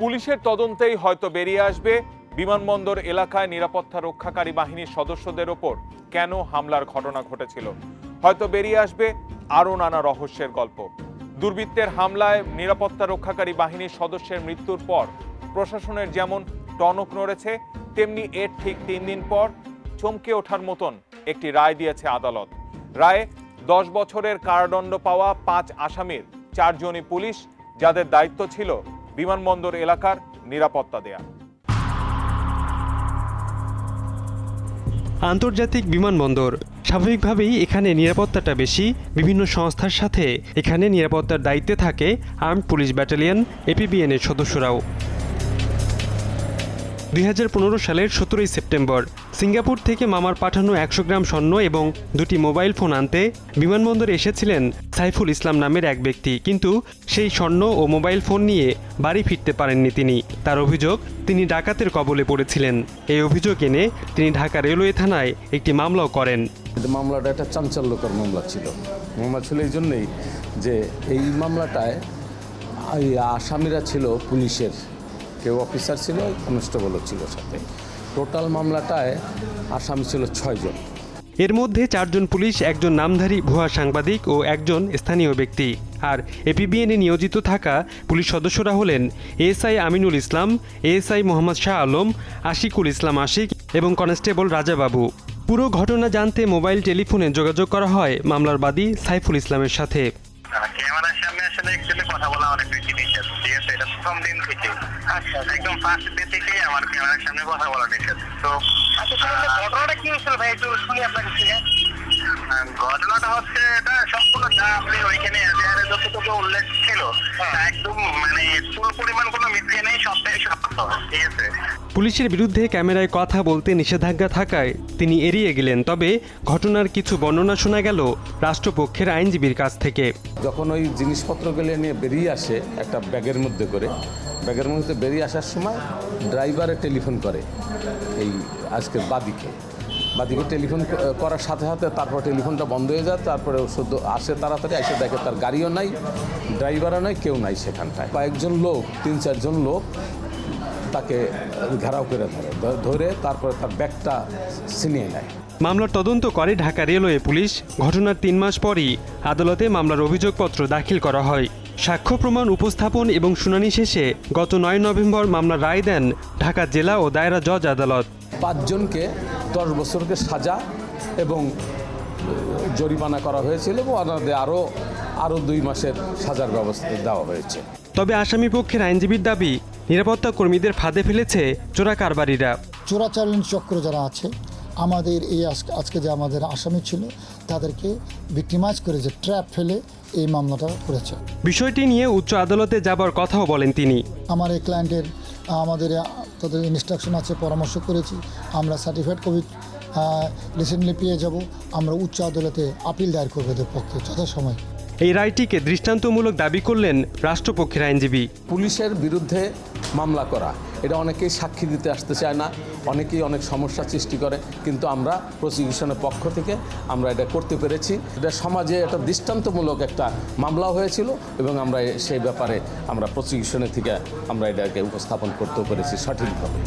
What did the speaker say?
পুলিশের তদন্তেই হয়তো বেরিয়ে আসবে বিমানবন্দর এলাকায় নিরাপত্তা রক্ষাকারী বাহিনীর সদস্যদের ওপর কেন হামলার ঘটনা ঘটেছিল। হয়তো বেরিয়ে আসবে আরও নানা রহস্যের গল্প। দুর্বৃত্তের হামলায় নিরাপত্তা রক্ষাকারী বাহিনীর সদস্যের মৃত্যুর পর প্রশাসনের যেমন টনক নড়েছে, তেমনি এর ঠিক তিন দিন পর চমকে ওঠার মতন একটি রায় দিয়েছে আদালত। রায়ে দশ বছরের কারাদণ্ড পাওয়া পাঁচ আসামির চারজনই পুলিশ যাদের দায়িত্ব ছিল বিমানবন্দর এলাকার নিরাপত্তা দেয়া। আন্তর্জাতিক বিমানবন্দর। স্বাভাবিকভাবেই এখানে নিরাপত্তাটা বেশি। বিভিন্ন সংস্থার সাথে এখানে নিরাপত্তার দায়িত্বে থাকে আর্মড পুলিশ ব্যাটালিয়ন, এপিবিএনের সদস্যরাও। দুই হাজার পনেরো সালের সতেরোই সেপ্টেম্বর সিঙ্গাপুর থেকে মামার পাঠানো একশো গ্রাম স্বর্ণ এবং দুটি মোবাইল ফোন আনতে বিমানবন্দরে এসেছিলেন সাইফুল ইসলাম নামের এক ব্যক্তি। কিন্তু সেই স্বর্ণ ও মোবাইল ফোন নিয়ে বাড়ি ফিরতে পারেননি তিনি। তার অভিযোগ, তিনি ডাকাতের কবলে পড়েছিলেন। এই অভিযোগ এনে তিনি ঢাকা রেলওয়ে থানায় একটি মামলাও করেন। মামলাটা একটা চাঞ্চল্যকর মামলা ছিল। মামলা ছিল এই জন্যেই যে এই মামলাটায় আসামিরা ছিল পুলিশের। কেউ অফিসার ছিল, কনস্টেবলও ছিল সাথে। টোটাল মামলাটায় আসামি ছিল ছয়জন। এর মধ্যে চারজন পুলিশ, একজন নামধারী ভুয়া সাংবাদিক ও একজন স্থানীয় ব্যক্তি। আর এপিবিএনে নিয়োজিত থাকা পুলিশ সদস্যরা হলেন এএসআই আমিনুল ইসলাম এএসআই মোহাম্মদ শাহ আলম, আশিকুল ইসলাম আশিক এবং কনস্টেবল রাজাবাবু পুরো ঘটনা জানতে মোবাইল, টেলিফোনে যোগাযোগ করা হয় মামলার বাদী সাইফুল ইসলামের সাথে। ক্যামেরার সামনে আসলে একচুয়ালি কথা বলা অনেক বেশি নিষেধ ঠিক আছে? এটা প্রথম দিন থেকে আচ্ছা একদম ফার্স্ট ডে থেকেই আমার ক্যামেরার সামনে কথা বলা নিষেধ তো আচ্ছা ঘটনাটা কি হয়েছিল ভাই? একটু শুনি আপনার কাছ ঘটনাটা হচ্ছে এটা সম্পূর্ণ যা আপনি ওইখানে যতটুকু উল্লেখ ছিল তা একদম মানে চুল পরিমাণ কোনো মিথ্যে পুলিশের বিরুদ্ধে ক্যামেরায় কথা বলতে নিষেধাজ্ঞা থাকায় তিনি এড়িয়ে গেলেন, তবে ঘটনার কিছু বর্ণনা শোনা গেল রাষ্ট্রপক্ষের আইনজীবীর কাছ থেকে। যখন ওই জিনিসপত্রগুলো নিয়ে বেরিয়ে আসে একটা ব্যাগের মধ্যে করে, ব্যাগের মধ্যে বেরিয়ে আসার সময় ড্রাইভারে টেলিফোন করে এই আজকের বাদিকে। বাদিকে টেলিফোন করার সাথে সাথে তারপর টেলিফোনটা বন্ধ হয়ে যায়, তারপরে ও শুধু আসে তাড়াতাড়ি, এসে দেখে তার গাড়িও নাই, ড্রাইভারও নাই, কেউ নাই সেখানটায়। কয়েকজন লোক, তিন চারজন লোক তাকে ঘেরাও করে ধরে ধরে তারপরে তার ব্যাগটা ছিনিয়ে নেয়। মামলার তদন্ত করে ঢাকা রেলওয়ে পুলিশ। ঘটনার তিন মাস পরই আদালতে মামলার অভিযোগপত্র দাখিল করা হয়। সাক্ষ্য প্রমাণ উপস্থাপন এবং শুনানি শেষে গত নয় নভেম্বর মামলার রায় দেন ঢাকা জেলা ও দায়রা জজ আদালত। পাঁচজনকে দশ বছরকে সাজা এবং জরিমানা করা হয়েছিল এবং আরও আরও দুই মাসের সাজার ব্যবস্থা দেওয়া হয়েছে। তবে আসামি পক্ষের আইনজীবীর দাবি নিরাপত্তা কর্মীদের ফাঁদে ফেলেছে চোরা কারবারিরা। চোরাচালান চক্র যারা আছে আমাদের এই আজকে যে আমাদের আসামি ছিল তাদেরকে ভিক্টিমাইজ করে যে ট্র্যাপ ফেলে এই মামলাটা করেছে। বিষয়টি নিয়ে উচ্চ আদালতে যাবার কথাও বলেন তিনি। আমার এই ক্লায়েন্টের আমাদের তাদের ইনস্ট্রাকশন আছে পরামর্শ করেছি। আমরা সার্টিফাইড কপি রিসেন্টলি পেয়ে যাব। আমরা উচ্চ আদালতে আপিল দায়ের করব এদের পক্ষে যথাসময়। এই রায়টিকে দৃষ্টান্তমূলক দাবি করলেন রাষ্ট্রপক্ষের আইনজীবী। পুলিশের বিরুদ্ধে মামলা করা। এটা অনেকেই সাক্ষী দিতে আসতে চায় না, অনেকেই অনেক সমস্যা সৃষ্টি করে, কিন্তু আমরা প্রসিকিউশনের পক্ষ থেকে আমরা এটা করতে পেরেছি। এটা সমাজে একটা দৃষ্টান্তমূলক একটা মামলা হয়েছিল এবং আমরা সেই ব্যাপারে আমরা প্রসিকিউশনের থেকে আমরা এটাকে উপস্থাপন করতেও পেরেছি সঠিকভাবে।